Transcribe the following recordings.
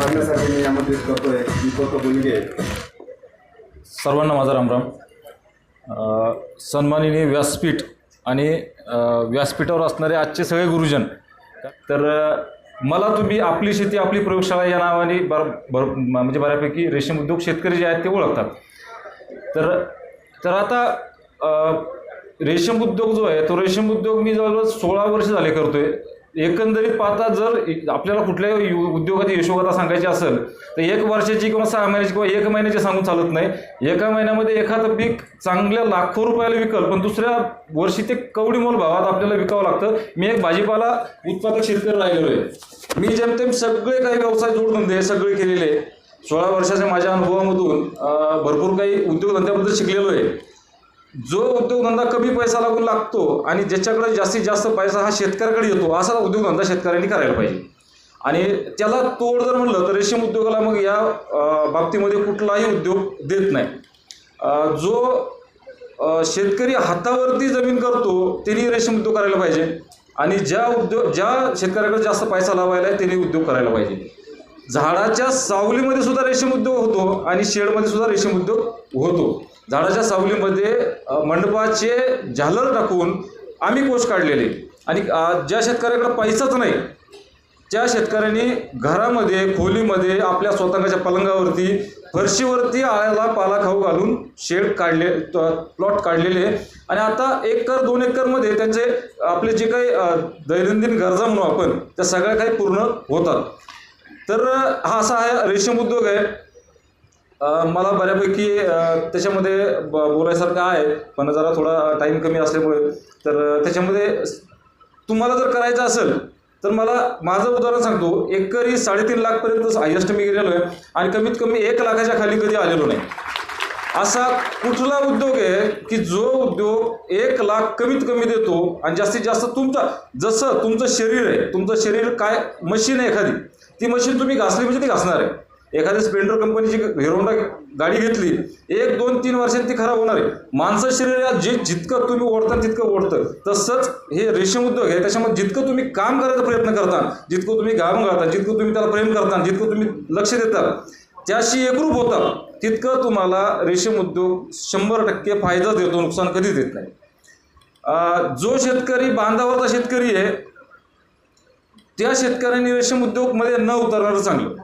करण्यासाठी मी आमंत्रित करतोय. दीपक बुलगे सर्वांना माझा रामराम. सन्मानिनी व्यासपीठ आणि व्यासपीठावर असणारे आजचे सगळे गुरुजन. तर मला तुम्ही आपली शेती आपली प्रयोगशाळा या नावाने बर भर म्हणजे बऱ्यापैकी रेशीम उद्योग शेतकरी जे आहेत ते ओळखतात. तर तर आता रेशीम उद्योग जो आहे तो रेशीम उद्योग मी जवळजवळ सोळा वर्ष झाले करतोय. एकंदरीत पाहता जर आपल्याला कुठल्याही यु- उद्योगाची यशोगाथा सांगायची असेल तर एक वर्षाची किंवा सहा महिन्याची किंवा एक महिन्याची सांगून चालत नाही. एका महिन्यामध्ये एखादं पीक चांगल्या लाखो रुपयाला विकल पण दुसऱ्या वर्षी ते कवडी मोल भावात आपल्याला विकावं लागतं. मी एक भाजीपाला उत्पादक शेतकरी राहिलेलो आहे. मी जेमतेम सगळे काही व्यवसाय जोडधंदे सगळे केलेले सोळा वर्षाच्या माझ्या अनुभवामधून भरपूर काही उद्योगधंद्याबद्दल शिकलेलो आहे. जो उद्योगधंदा कमी पैसा लागून लागतो आणि ज्याच्याकडे जास्तीत जास्त पैसा हा शेतकऱ्याकडे येतो असा उद्योगधंदा शेतकऱ्यांनी करायला पाहिजे. आणि त्याला तोड जर म्हणलं तर रेशीम उद्योगाला मग या बाबतीमध्ये कुठलाही उद्योग देत नाही. जो शेतकरी हातावरती जमीन करतो त्यांनी रेशीम उद्योग करायला पाहिजे. आणि ज्या उद्योग ज्या शेतकऱ्याकडे जास्त पैसा लावायला आहे त्यांनी उद्योग करायला पाहिजे. झाडाच्या सावलीमध्ये सुद्धा रेशीम उद्योग होतो आणि शेडमध्ये सुद्धा रेशीम उद्योग होतो. झाडाच्या सावलीमध्ये मंडपाचे झालर टाकून आम्ही कोष काढलेले. आणि ज्या शेतकऱ्याकडे पैसाच नाही त्या शेतकऱ्यांनी घरामध्ये खोलीमध्ये आपल्या स्वतःच्या पलंगावरती फरशीवरती आळ्याला पाला खाऊ घालून शेड काढले प्लॉट काढलेले. आणि आता एकर दोन एकरमध्ये त्यांचे आपले जे काही दैनंदिन गरजा म्हणू आपण त्या सगळ्या काही पूर्ण होतात. तर हा असा आहे रेशीम उद्योग आहे. मला बऱ्यापैकी त्याच्यामध्ये ब- बोलायसारखं आहे पण जरा थोडा टाईम कमी असल्यामुळे. तर त्याच्यामध्ये तुम्हाला जर करायचं असेल तर मला माझं उदाहरण सांगतो. एकरी साडेतीन लाखपर्यंत हायेस्ट मी गेलेलो आहे आणि कमीत कमी एक लाखाच्या खाली कधी आलेलो नाही. असा कुठला उद्योग आहे की जो उद्योग एक लाख कमीत कमी देतो आणि जास्तीत जास्त तुमचा जसं तुमचं शरीर आहे तुमचं शरीर काय मशीन आहे एखादी ती मशीन तुम्ही घासली म्हणजे ती घासणार आहे. एखादी स्प्लेंडर कंपनीची हिरोंडा गाडी घेतली एक दोन तीन वर्षाने ती खराब होणार आहे. माणसं शरीर जे जितकं तुम्ही ओढता तितकं ओढतं. तसंच हे रेशीम उद्योग आहे त्याच्यामध्ये जितकं तुम्ही काम करायचा प्रयत्न करता जितकं तुम्ही घाम घालता जितकं तुम्ही त्याला प्रेम करता जितकं तुम्ही लक्ष देता त्याशी एकरूप होता तितकं तुम्हाला रेशीम उद्योग शंभर टक्के फायदा देतो नुकसान कधीच देत नाही. जो शेतकरी बांधावरचा शेतकरी आहे त्या शेतकऱ्यांनी रेशीम उद्योगमध्ये न उतरणारं चांगलं.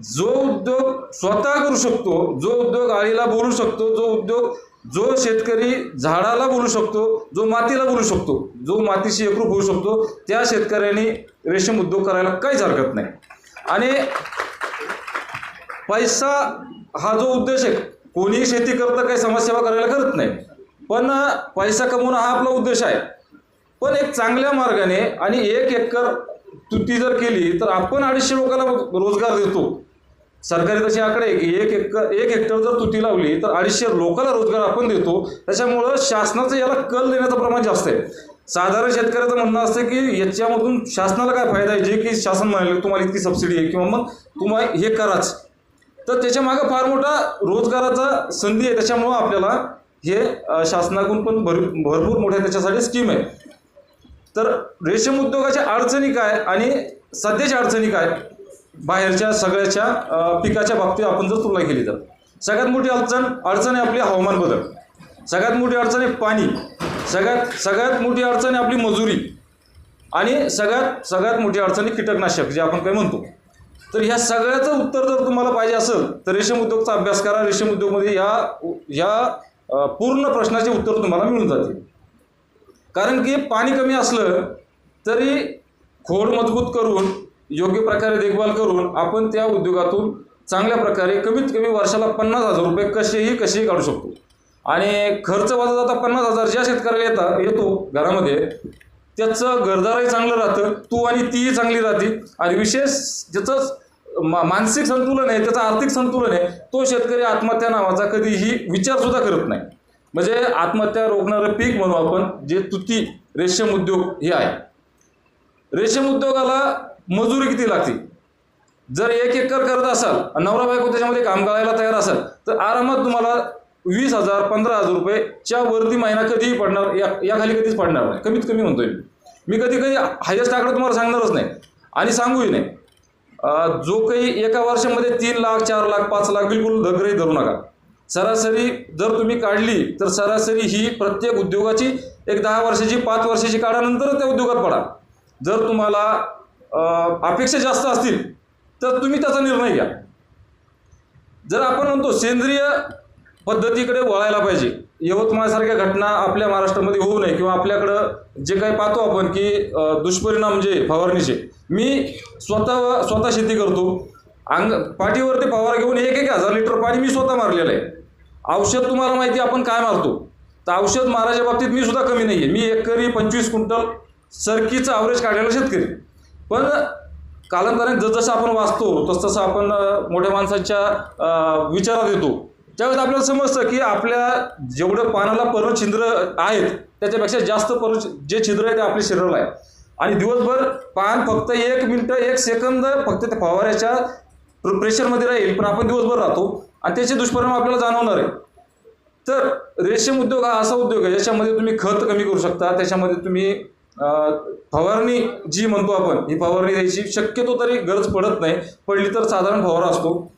जो उद्योग स्वतः करू शकतो जो उद्योग आळीला बोलू शकतो जो उद्योग जो शेतकरी झाडाला बोलू शकतो जो मातीला बोलू शकतो जो मातीशी एकरूप होऊ शकतो त्या शेतकऱ्यांनी रेशीम उद्योग करायला काहीच हरकत नाही. आणि पैसा हा जो उद्देश आहे कोणीही शेती करता काही समाजसेवा करायला करत नाही. पण पैसा कमवणं हा आपला उद्देश आहे. पण एक चांगल्या मार्गाने आणि एक एकर तुती जर केली तर आपण अडीचशे लोकांना रोजगार देतो. सरकारी तसे आकडे आहे की एक एक हेक्टर जर तुती लावली तर अडीचशे लोकांना रोजगार आपण देतो. त्याच्यामुळं शासनाचं याला कल देण्याचं प्रमाण जास्त आहे. साधारण शेतकऱ्याचं म्हणणं असतं की याच्यामधून शासनाला काय फायदा आहे? जे की शासन म्हणाले तुम्हाला इतकी सबसिडी आहे किंवा मग तुम्हाला हे कराच. तर त्याच्यामागं फार मोठा रोजगाराचा संधी आहे. त्याच्यामुळं आपल्याला हे शासनाकडून पण भर भरपूर मोठ्या त्याच्यासाठी स्कीम आहे. तर रेशीम उद्योगाच्या अडचणी काय आणि सध्याच्या अडचणी काय? बाहेरच्या सगळ्याच्या पिकाच्या बाबतीत आपण जर तुलना केली तर. सगळ्यात मोठी अडचण अडचण आहे आपली हवामान बदल. सगळ्यात मोठी अडचण आहे पाणी. सगळ्यात सगळ्यात मोठी अडचण आहे आपली मजुरी. आणि सगळ्यात सगळ्यात मोठी अडचण आहे कीटकनाशक जे आपण काय म्हणतो. तर ह्या सगळ्याचं उत्तर जर तुम्हाला पाहिजे असेल तर रेशीम उद्योगचा अभ्यास करा. रेशीम उद्योगमध्ये या या पूर्ण प्रश्नाचे उत्तर तुम्हाला मिळून जातील. कारण की पाणी कमी असलं तरी खोड मजबूत करून योग्य प्रकारे देखभाल करून आपण त्या उद्योगातून चांगल्या प्रकारे कमीत कमी वर्षाला पन्नास हजार रुपये कसेही कसेही काढू शकतो. आणि खर्च वाजत जाता पन्नास हजार ज्या शेतकऱ्याला येता येतो घरामध्ये त्याचं घरदारही चांगलं राहतं तू आणि तीही चांगली राहते. आणि विशेष ज्याचं मा- मानसिक संतुलन आहे त्याचं आर्थिक संतुलन आहे तो शेतकरी आत्महत्या नावाचा कधीही विचारसुद्धा करत नाही. म्हणजे आत्महत्या रोखणारं पीक म्हणू आपण जे तुती रेशीम उद्योग हे आहे. रेशीम उद्योगाला मजुरी किती लागते? जर एक एकर करत असाल नवरा बायको त्याच्यामध्ये काम करायला तयार असाल तर आरामात तुम्हाला वीस हजार पंधरा हजार रुपयेच्या वरती महिना कधीही पडणार या या खाली कधीच पडणार नाही. कमीत कमी म्हणतोय मी. मी कधी कधी हायेस्ट आकडा तुम्हाला सांगणारच नाही. आणि सांगूही नाही. जो काही एका वर्षामध्ये तीन लाख चार लाख पाच लाख बिलकुल दगरही धरू नका. सरासरी जर तुम्ही काढली तर सरासरी ही प्रत्येक उद्योगाची एक दहा वर्षाची पाच वर्षाची काढानंतर त्या उद्योगात पडा. जर तुम्हाला अपेक्षा जास्त असतील तर तुम्ही त्याचा निर्णय घ्या. जर आपण म्हणतो सेंद्रिय पद्धतीकडे वळायला पाहिजे यवतमाळसारख्या घटना आपल्या महाराष्ट्रामध्ये होऊ नये किंवा आपल्याकडं जे काही पाहतो आपण की दुष्परिणाम जे फवारणीचे मी स्वतः स्वतः शेती करतो. अंग पाठीवरती फवारा घेऊन एक एक हजार लिटर पाणी मी स्वतः मारलेलं आहे. औषध तुम्हाला माहिती आहे आपण काय मारतो? तर औषध मारायच्या बाबतीत मी सुद्धा कमी नाही आहे मी एकरी पंचवीस क्विंटल सरकीचं ॲव्हरेज काढलेला शेतकरी. पण कालांतराने जसजसं आपण वाचतो तसतसं आपण मोठ्या माणसांच्या विचारात येतो. त्यावेळेस आपल्याला समजतं की आपल्या जेवढं पानाला परछिद्र आहेत त्याच्यापेक्षा जास्त पर जे छिद्र आहे ते आपल्या शरीराला आहे. आणि दिवसभर पान फक्त एक मिनटं एक सेकंद फक्त त्या फवाऱ्याच्या प्रेशरमध्ये राहील पण आपण दिवसभर राहतो. आणि त्याचे दुष्परिणाम आपल्याला जाणवणार आहे. तर रेशीम उद्योग हा असा उद्योग आहे ज्याच्यामध्ये तुम्ही खत कमी करू शकता त्याच्यामध्ये तुम्ही फवारणी जी म्हणतो आपण ही फवारणी द्यायची शक्यतो तरी गरज पडत नाही. पडली तर साधारण फवारा असतो.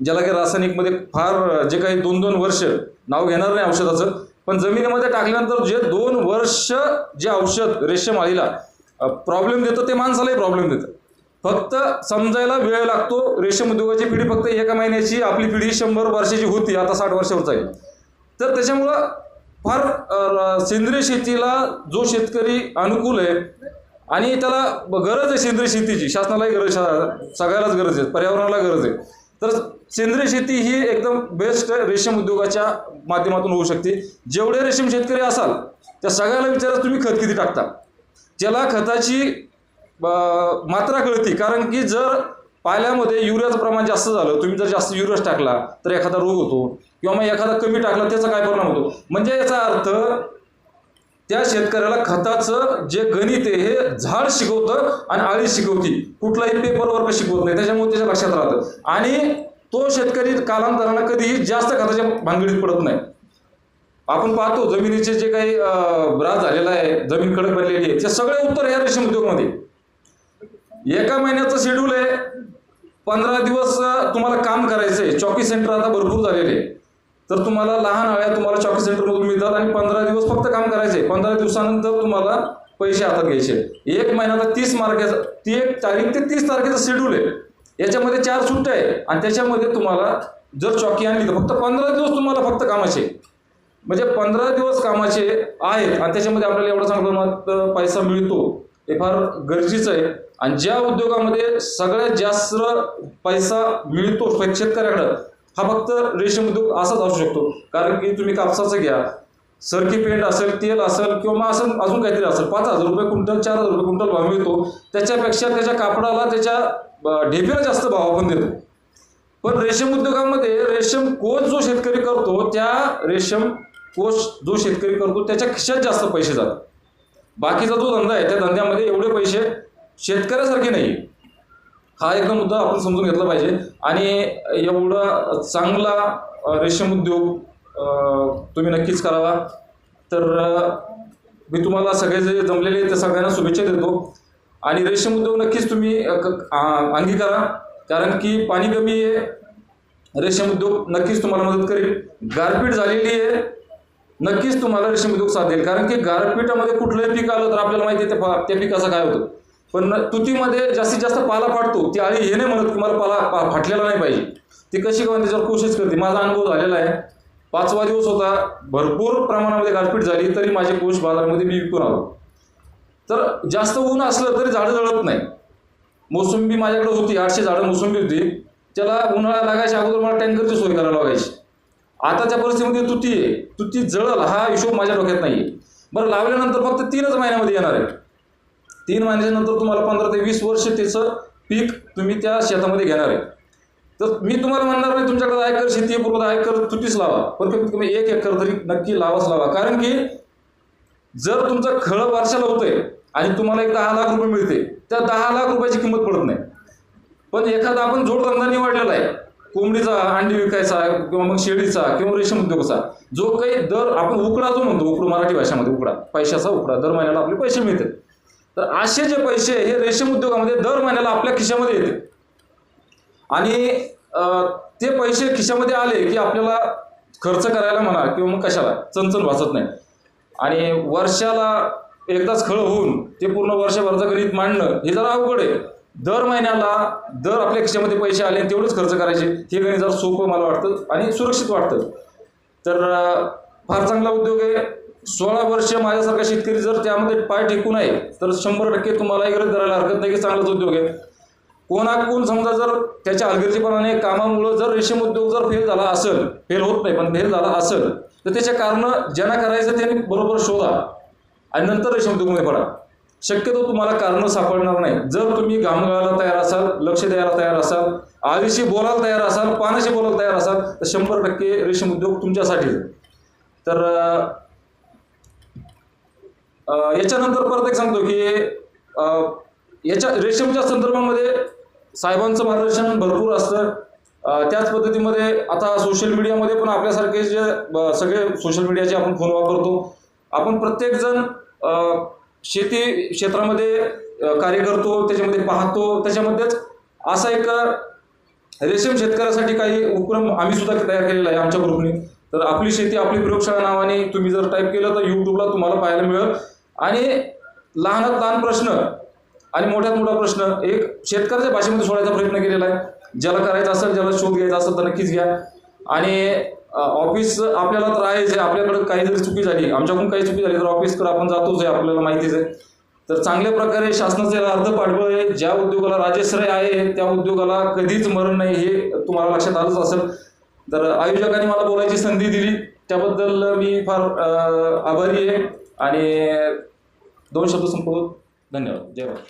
ज्याला की रासायनिकमध्ये फार जे काही दोन दोन वर्ष नाव घेणार नाही औषधाचं पण जमिनीमध्ये टाकल्यानंतर जे दोन वर्ष जे औषध रेशम आळीला प्रॉब्लेम देतं ते माणसालाही प्रॉब्लेम देतं. फक्त समजायला वेळ लागतो रेशम उद्योगाची पिढी फक्त एका महिन्याची आपली पिढी शंभर वर्षाची होती आता साठ वर्षावर जाईल. तर त्याच्यामुळं फार सेंद्रिय शेतीला जो शेतकरी अनुकूल आहे आणि त्याला गरज आहे सेंद्रिय शेतीची शासनालाही गरज शा- सगळ्यालाच गरज आहे पर्यावरणाला गरज आहे. तर सेंद्रिय शेती ही एकदम बेस्ट रेशीम उद्योगाच्या माध्यमातून होऊ शकते. जेवढे रेशीम शेतकरी असाल त्या सगळ्याला विचारा तुम्ही खत किती टाकता. त्याला खताची मात्रा कळती कारण की जर पाल्यामध्ये युरियाचं प्रमाण जास्त झालं तुम्ही जर जास्त युरियाच टाकला तर एखादा रोग होतो. किंवा मग एखादा कमी टाकला त्याचा काय परिणाम होतो? म्हणजे याचा अर्थ त्या शेतकऱ्याला खताचं जे गणित आहे हे झाड शिकवतं आणि आळी शिकवती. कुठलाही पेपर वर्क शिकवत नाही. त्याच्यामुळे त्याच्या लक्षात राहतं. आणि तो शेतकरी कालांतरानं कधीही जास्त खताच्या भानगडीत पडत नाही. आपण पाहतो जमिनीचे जे काही ब्रास झालेला आहे जमीन कडक भरलेली आहे ते सगळे उत्तर या रेशीम उद्योगमध्ये. एका महिन्याचं शेड्यूल आहे पंधरा दिवस तुम्हाला काम करायचं आहे चॉकी सेंटर आता भरपूर झालेले आहे. तर तुम्हाला लहान आळ्या तुम्हाला चॉकी सेंटरमधून मिळतात आणि पंधरा दिवस फक्त काम करायचे. पंधरा दिवसानंतर तुम्हाला पैसे हातात घ्यायचे. एक महिन्याचा तीस मार्केचा ती एक तारीख ते तीस तारखेचं शेड्यूल आहे. याच्यामध्ये चार सुट्ट्या आहे. आणि त्याच्यामध्ये तुम्हाला जर चॉकी आणली तर फक्त पंधरा दिवस तुम्हाला फक्त कामाचे. म्हणजे पंधरा दिवस कामाचे आहेत आणि त्याच्यामध्ये आपल्याला एवढा चांगला प्रमाणात पैसा मिळतो हे फार गरजेचं आहे. आणि ज्या उद्योगामध्ये सगळ्यात जास्त पैसा मिळतो शेतकऱ्याकडं हा फक्त रेशीम उद्योग असाच असू शकतो. कारण की तुम्ही कापसाचं घ्या. सरकी पेंट असेल तेल असेल किंवा मग असं अजून काहीतरी असेल. पाच हजार रुपये क्विंटल चार हजार रुपये क्विंटल भाव मिळतो त्याच्यापेक्षा त्याच्या कापडाला त्याच्या अं, ढेपीला जास्त भाव आपण देतो. पण रेशीम उद्योगामध्ये रेशीम कोष जो शेतकरी करतो त्या रेशीम कोच जो शेतकरी करतो त्याच्या खिशात जास्त पैसे जातात. बाकीचा जो धंदा आहे त्या धंद्यामध्ये एवढे पैसे शेतकऱ्यासारखे नाही हा एकदम मुद्दा आपण समजून घेतला पाहिजे. आणि एवढा चांगला रेशीम उद्योग तुम्ही नक्कीच करावा. तर मी तुम्हाला सगळे जे जमलेले आहेत, त्या सगळ्यांना शुभेच्छा देतो. आणि रेशीम उद्योग नक्कीच तुम्ही क- अंगीकारा कारण की पाणी कमी आहे रेशीम उद्योग नक्कीच तुम्हाला मदत करेल. गारपीट झालेली आहे नक्कीच तुम्हाला रेशीम उद्योग साथ देईल. कारण की गारपीटामध्ये कुठलंही पीक आलं तर आपल्याला माहिती आहे त्या पिकाचं काय होतं. पण तुतीमध्ये जास्तीत जास्त पाला फाटतो ती आळी हे नाही म्हणत की मला पाला पा- फाटलेला नाही पाहिजे. ती कशी करून त्याच्यावर कोशिश करते. माझा अनुभव झालेला आहे. पाचवा दिवस होता भरपूर प्रमाणामध्ये गारपीट झाली तरी माझे कोश बाजारामध्ये मी विकून आलो. तर जास्त ऊन असलं तरी झाडं जळत नाही. मोसंबी माझ्याकडे होती आठशे झाडं मोसंबी होती. त्याला उन्हाळा लागायच्या अगोदर मला टँकरची सोय करायला लागायची. आताच्या परिस्थितीमध्ये तुती आहे. तुती जळल हा हिशोब माझ्या डोक्यात नाही आहे बरं लावल्यानंतर फक्त तीनच महिन्यामध्ये येणार आहे. तीन महिन्याच्या नंतर तुम्हाला पंधरा ते वीस वर्ष त्याचं पीक तुम्ही त्या शेतामध्ये घेणार आहे. तर मी तुम्हाला म्हणणार नाही तुमच्याकडे दहा एकर शेती आहे आयकर दहा एकर लावा. पण कमीत कमी एक एकर तरी नक्की लावाच लावा. कारण की जर तुमचं खळं वर्षाला होतंय आणि तुम्हाला एक दहा लाख रुपये मिळते त्या दहा लाख रुपयाची किंमत पडत नाही. पण एखादा आपण जोडधंदा निवडलेला आहे. कोंबडीचा अंडी विकायचा किंवा मग शेळीचा किंवा रेशीम उद्योगाचा. जो काही दर आपण उकडा जो म्हणतो उकडू मराठी भाषेमध्ये उकडा. पैशाचा उकडा. दर महिन्याला आपले पैसे मिळतात. तर असे जे पैसे हे रेशीम उद्योगामध्ये दर महिन्याला आपल्या खिशामध्ये येते. आणि ते पैसे खिशामध्ये आले की आपल्याला खर्च करायला म्हणा किंवा मग कशाला चणचण भासत नाही. आणि वर्षाला एकदाच खळ होऊन ते पूर्ण वर्षभराचं गणित मांडणं हे जरा अवघड आहे. दर महिन्याला दर आपल्या खिशामध्ये पैसे आले आणि तेवढेच खर्च करायचे. हे गणित जरा सोपं मला वाटतं आणि सुरक्षित वाटतं. तर फार चांगला उद्योग आहे. सोळा वर्ष माझ्यासारखा शेतकरी जर त्यामध्ये पाय टेकून आहे तर शंभर टक्के तुम्हाला गरज करायला हरकत नाही की चांगलाच उद्योग आहे. कोणाकोण समजा जर त्याच्या हलगर्जीपणाने कामामुळं जर रेशीम उद्योग जर फेल झाला असेल फेल होत नाही पण फेल झाला असेल तर त्याचे कारण ज्यांना करायचं त्यांनी बरोबर शोधा आणि नंतर रेशीम उद्योगमध्ये पडा. शक्यतो तुम्हाला कारणं सापडणार नाही. जर तुम्ही घामगायला तयार असाल लक्ष द्यायला तयार असाल आधीशी बोलायला तयार असाल पानाशी बोलायला तयार असाल तर शंभर टक्के रेशीम उद्योग तुमच्यासाठी. तर याच्यानंतर परत एक सांगतो की याच्या रेशीमच्या संदर्भामध्ये साहेबांचं मार्गदर्शन भरपूर असतं. त्याच पद्धतीमध्ये आता सोशल मीडियामध्ये पण आपल्यासारखे जे सगळे सोशल मीडियाचे आपण फोन वापरतो. आपण प्रत्येकजण शेती क्षेत्रामध्ये कार्य करतो त्याच्यामध्ये पाहतो. त्याच्यामध्येच असा एक रेशीम शेतकऱ्यासाठी काही उपक्रम आम्ही सुद्धा तयार केलेला आहे आमच्या ग्रुपने. तर आपली शेती आपली प्रयोगशाळा नावाने तुम्ही जर टाईप केलं तर युट्यूबला तुम्हाला पाहायला मिळेल. आणि लहानात लहान प्रश्न आणि मोठ्यात मोठा प्रश्न एक शेतकऱ्याच्या भाषेमध्ये सोडायचा प्रयत्न केलेला आहे. ज्याला करायचा असेल ज्याला शोध घ्यायचा असेल तर नक्कीच घ्या. आणि ऑफिस आपल्याला तर आहेच आहे. आपल्याकडे काही जरी चुकी झाली. आमच्याकडून काही चुकी झाली तर ऑफिसकडे आपण जातोच आहे आपल्याला माहितीच आहे. तर चांगल्या प्रकारे शासनाचे अर्ध पाठबळ आहे. ज्या उद्योगाला राजश्रय आहे त्या उद्योगाला कधीच मरण नाही हे तुम्हाला लक्षात आलंच असेल. तर आयोजकांनी मला बोलायची संधी दिली. त्याबद्दल मी फार आभारी आहे. आणि दोन शब्द संपवत धन्यवाद. जय भारत.